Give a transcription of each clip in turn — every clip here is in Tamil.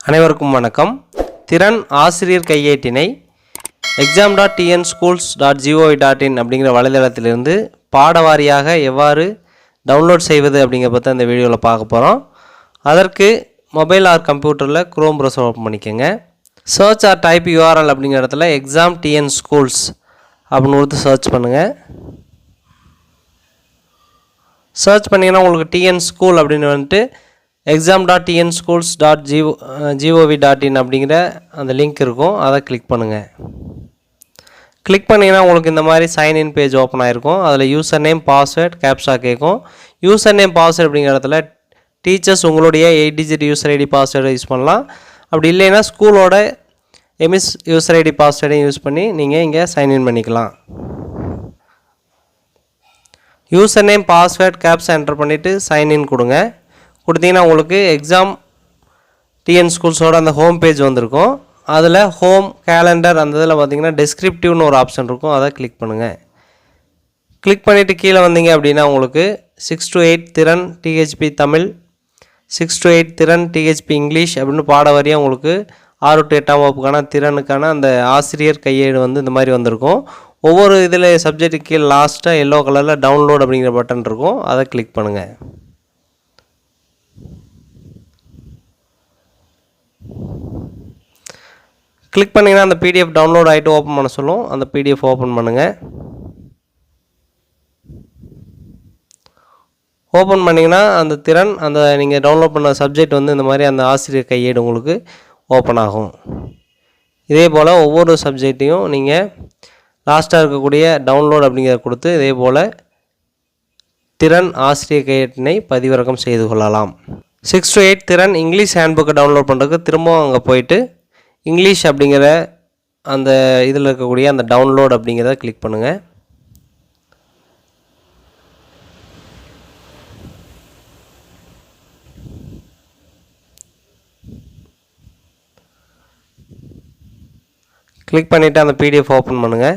அனைவருக்கும் வணக்கம். திறன் ஆசிரியர் கையேட்டினை exam dot TN schools dot GOV dot in அப்படிங்கிற வலைதளத்திலிருந்து பாடவாரியாக எவ்வாறு டவுன்லோட் செய்வது அப்படிங்கிற பற்றி அந்த வீடியோவில் பார்க்க போகிறோம் அதற்கு மொபைல் ஆர் கம்ப்யூட்டரில் குரோம் ப்ரௌசர் ஓப்பன் பண்ணிக்கோங்க. சர்ச் ஆர் டைப் யூஆர்எல் அப்படிங்கிற இடத்துல எக்ஸாம் டிஎன் ஸ்கூல்ஸ் அப்படின்னு கொடுத்து சர்ச் பண்ணுங்கள் சர்ச் பண்ணிங்கன்னா உங்களுக்கு டிஎன் ஸ்கூல் அப்படின்னு வந்துட்டு exam dot TN schools dot GO GOV dot in அப்படிங்கிற அந்த லிங்க் இருக்கும். அதை கிளிக் பண்ணுங்கள் கிளிக் பண்ணிங்கன்னா உங்களுக்கு இந்த மாதிரி சைன்இன் பேஜ் ஓப்பன் ஆகிருக்கும் அதில் யூசர் நேம் பாஸ்வேர்ட் கேப்ஷா கேட்கும். யூசர் நேம் பாஸ்வேர்ட் அப்படிங்கிற இடத்துல டீச்சர்ஸ் உங்களுடைய எயிட் டிஜிட் யூசர் ஐடி பாஸ்வேர்டை யூஸ் பண்ணலாம். அப்படி இல்லைன்னா ஸ்கூலோட எம்எஸ் யூசர் ஐடி பாஸ்வேர்டையும் யூஸ் பண்ணி நீங்கள் இங்கே சைன்இன் பண்ணிக்கலாம். User name password caps enter பண்ணிவிட்டு சைன்இன் கொடுங்க. கொடுத்தீங்கன்னா உங்களுக்கு எக்ஸாம் டிஎன் ஸ்கூல்ஸோட அந்த ஹோம் பேஜ் வந்திருக்கும். அதில் ஹோம் கேலண்டர் அந்த இதில் பார்த்தீங்கன்னா டெஸ்கிரிப்டிவ்னு ஒரு ஆப்ஷன் இருக்கும். அதை கிளிக் பண்ணுங்கள் கிளிக் பண்ணிவிட்டு கீழே வந்தீங்க அப்படின்னா உங்களுக்கு சிக்ஸ் டு எயிட் திறன் THP Tamil six to eight திறன் டிஹெச்பி இங்கிலீஷ் அப்படின்னு பாட வரியாக உங்களுக்கு ஆறு டு எட்டாம் வகுப்புக்கான திறனுக்கான அந்த ஆசிரியர் கையேடு வந்து இந்த மாதிரி வந்திருக்கும். ஒவ்வொரு இதில் சப்ஜெக்ட்டுக்கு கீழே லாஸ்ட்டாக எல்லோ கலரில் டவுன்லோட் அப்படிங்கிற பட்டன் இருக்கும். அதை கிளிக் பண்ணுங்கள் கிளிக் பண்ணிங்கன்னா அந்த பிடிஎஃப் டவுன்லோட் ஆகிட்டு ஓப்பன் பண்ண சொல்லும். அந்த பிடிஎஃப் ஓப்பன் பண்ணுங்கள் ஓப்பன் பண்ணிங்கன்னா அந்த திறன் அந்த நீங்கள் டவுன்லோட் பண்ண சப்ஜெக்ட் வந்து இந்த மாதிரி அந்த ஆசிரியர் கையேடு உங்களுக்கு ஓப்பன் ஆகும். இதே போல் ஒவ்வொரு சப்ஜெக்ட்டையும் நீங்கள் லாஸ்ட்டாக இருக்கக்கூடிய டவுன்லோட் அப்படிங்கிறத கொடுத்து இதே போல் திறன் ஆசிரியர் கையேட்டினை பதிவிறக்கம் செய்து கொள்ளலாம். சிக்ஸ் டு எயிட் திறன் இங்கிலீஷ் ஹேண்ட்புக்கை டவுன்லோட் பண்ணுறதுக்கு திரும்பவும் அங்கே போயிட்டு இங்கிலீஷ் அப்படிங்கிற அந்த இதில் இருக்கக்கூடிய அந்த டவுன்லோட் அப்படிங்கிறத கிளிக் பண்ணுங்கள் கிளிக் பண்ணிவிட்டு அந்த பிடிஎஃப் ஓப்பன் பண்ணுங்கள்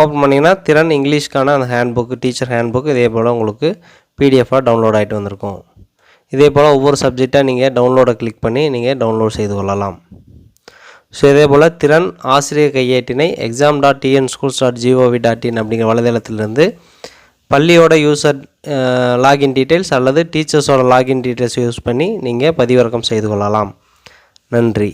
ஓப்பன் பண்ணிங்கன்னா திறன் இங்கிலீஷ்க்கான அந்த hand book teacher hand book இதே போல் உங்களுக்கு பிடிஎஃபாக டவுன்லோட் ஆகிட்டு வந்திருக்கும். இதே போல் ஒவ்வொரு சப்ஜெக்டாக நீங்கள் டவுன்லோடை கிளிக் பண்ணி நீங்கள் டவுன்லோட் செய்து கொள்ளலாம். ஸோ இதே போல் திறன் ஆசிரியர் கையேட்டினை exam dot TN schools dot gov dot in அப்படிங்கிற வலைதளத்திலிருந்து பள்ளியோட யூசர் லாகின் டீட்டெயில்ஸ் அல்லது டீச்சர்ஸோட லாகின் டீட்டெயில்ஸ் யூஸ் பண்ணி நீங்கள் பதிவிறக்கம் செய்து கொள்ளலாம். நன்றி.